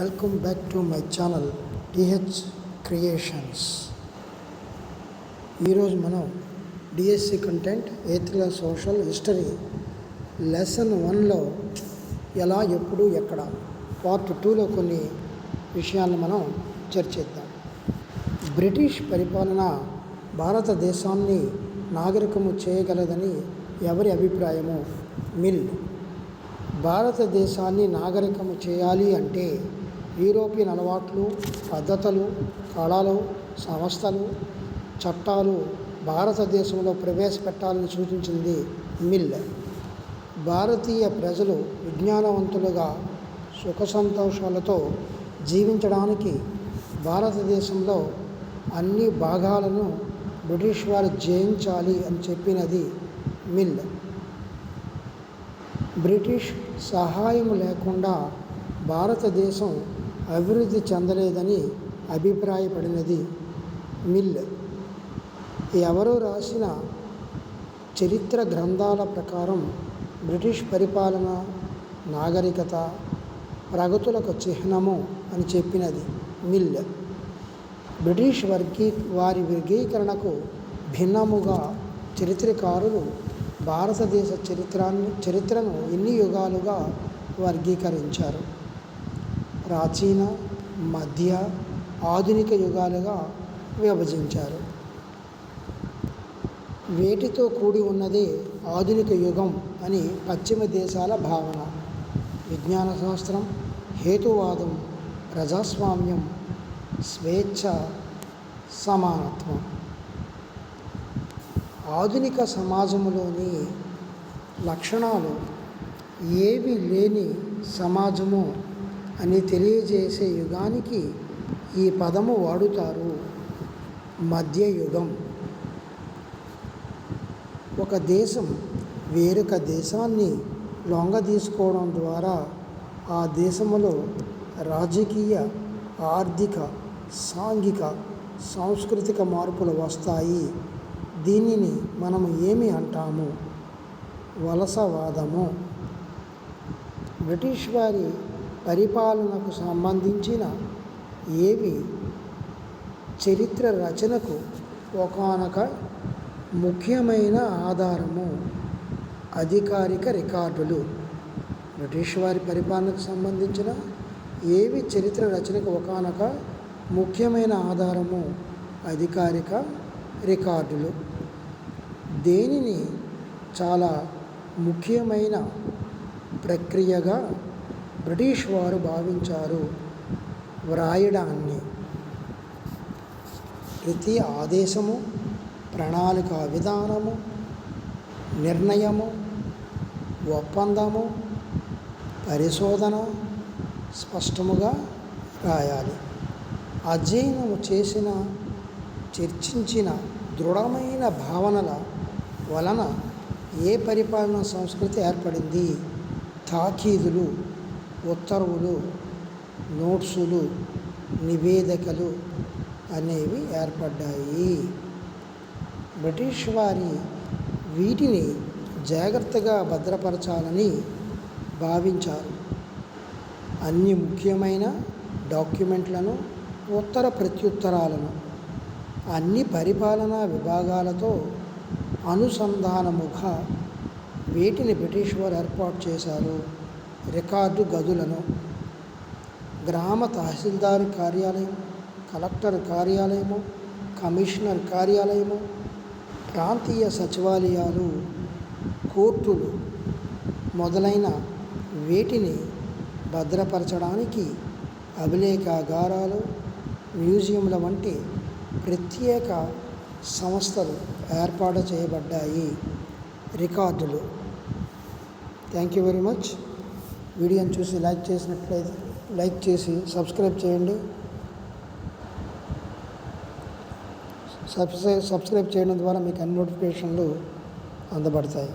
Welcome back to my channel DH creations ఈరోజు మనం DSC content eighth class social history lesson వన్లో ఎలా ఎప్పుడు ఎక్కడ పార్ట్ టూలో కొన్ని విషయాలను మనం చర్చిద్దాం. బ్రిటిష్ పరిపాలన భారతదేశాన్ని నాగరికము చేయగలదని ఎవరి అభిప్రాయము? మిల్. భారతదేశాన్ని నాగరికము చేయాలి అంటే యూరోపియన్ అలవాట్లు పద్ధతులు కళలు సంస్థలు చట్టాలు భారతదేశంలో ప్రవేశపెట్టాలని సూచించింది మిల్. భారతీయ ప్రజలు విజ్ఞానవంతులుగా సుఖ సంతోషాలతో జీవించడానికి భారతదేశంలో అన్ని భాగాలను బ్రిటిష్ వారు జయించాలి అని చెప్పినది మిల్. బ్రిటిష్ సహాయం లేకుండా భారతదేశం అభివృద్ధి చెందలేదని అభిప్రాయపడినది మిల్. ఎవరో రాసిన చరిత్ర గ్రంథాల ప్రకారం బ్రిటిష్ పరిపాలన నాగరికత ప్రగతులకు చిహ్నము అని చెప్పినది మిల్. బ్రిటిష్ వర్గీ వారి వర్గీకరణకు భిన్నముగా చరిత్రకారులు భారతదేశ చరిత్రాన్ని చరిత్రను ఎన్ని యుగాలుగా వర్గీకరించారు. ప్రాచీన మధ్య ఆధునిక యుగాలుగా విభజించారు. వేటితో కూడి ఉన్నదే ఆధునిక యుగం అని పశ్చిమ దేశాల భావన. విజ్ఞాన శాస్త్రం హేతువాదం ప్రజాస్వామ్యం స్వేచ్ఛ సమానత్వం. ఆధునిక సమాజంలోని లక్షణాలు ఏవి లేని సమాజము అని తెలియజేసే యుగానికి ఈ పదము వాడుతారు మధ్యయుగం. ఒక దేశం వేరొక దేశాన్ని లొంగదీసుకోవడం ద్వారా ఆ దేశంలో రాజకీయ ఆర్థిక సాంఘిక సాంస్కృతిక మార్పులు వస్తాయి. దీనిని మనము ఏమి అంటాము? వలసవాదము. బ్రిటిష్ వారి పరిపాలనకు సంబంధించిన ఏవి చరిత్ర రచనకు ఒకనొక ముఖ్యమైన ఆధారము? అధికారిక రికార్డులు. బ్రిటిష్ వారి పరిపాలనకు సంబంధించిన ఏవి చరిత్ర రచనకు ఒకనొక ముఖ్యమైన ఆధారము? అధికారిక రికార్డులు. దేనిని చాలా ముఖ్యమైన ప్రక్రియగా బ్రిటిష్ వారు భావించారు వ్రాయడాన్ని. ప్రతి ఆదేశము ప్రణాళిక విధానము నిర్ణయము ఒప్పందము పరిశోధన స్పష్టముగా రాయాలి. అధ్యయనము చేసిన చర్చించిన దృఢమైన భావనల వలన ఏ పరిపాలన సంస్కృతి ఏర్పడింది? తాకీదులు ఉత్తర్వులు నోట్సులు నివేదికలు అనేవి ఏర్పడ్డాయి. బ్రిటిష్ వారి వీటిని జాగ్రత్తగా భద్రపరచాలని భావించారు. అన్ని ముఖ్యమైన డాక్యుమెంట్లను ఉత్తర ప్రత్యుత్తరాలను అన్ని పరిపాలనా విభాగాలతో అనుసంధానముగా వీటిని బ్రిటిష్ వారు ఏర్పాటు చేశారు. రికార్డు గదులను గ్రామ తహసీల్దార్ కార్యాలయం కలెక్టర్ కార్యాలయము కమిషనర్ కార్యాలయము ప్రాంతీయ సచివాలయాలు కోర్టులు మొదలైన వీటిని భద్రపరచడానికి అభిలేఖాగారాలు మ్యూజియంల వంటి ప్రత్యేక సంస్థలు ఏర్పాటు చేయబడ్డాయి. రికార్డులు. Thank you very much. వీడియోని చూసి లైక్ చేసినట్లయితే లైక్ చేసి సబ్స్క్రైబ్ చేయండి. సబ్స్క్రైబ్ సబ్స్క్రైబ్ చేయడం ద్వారా మీకు అన్ని నోటిఫికేషన్లు అందబడతాయి.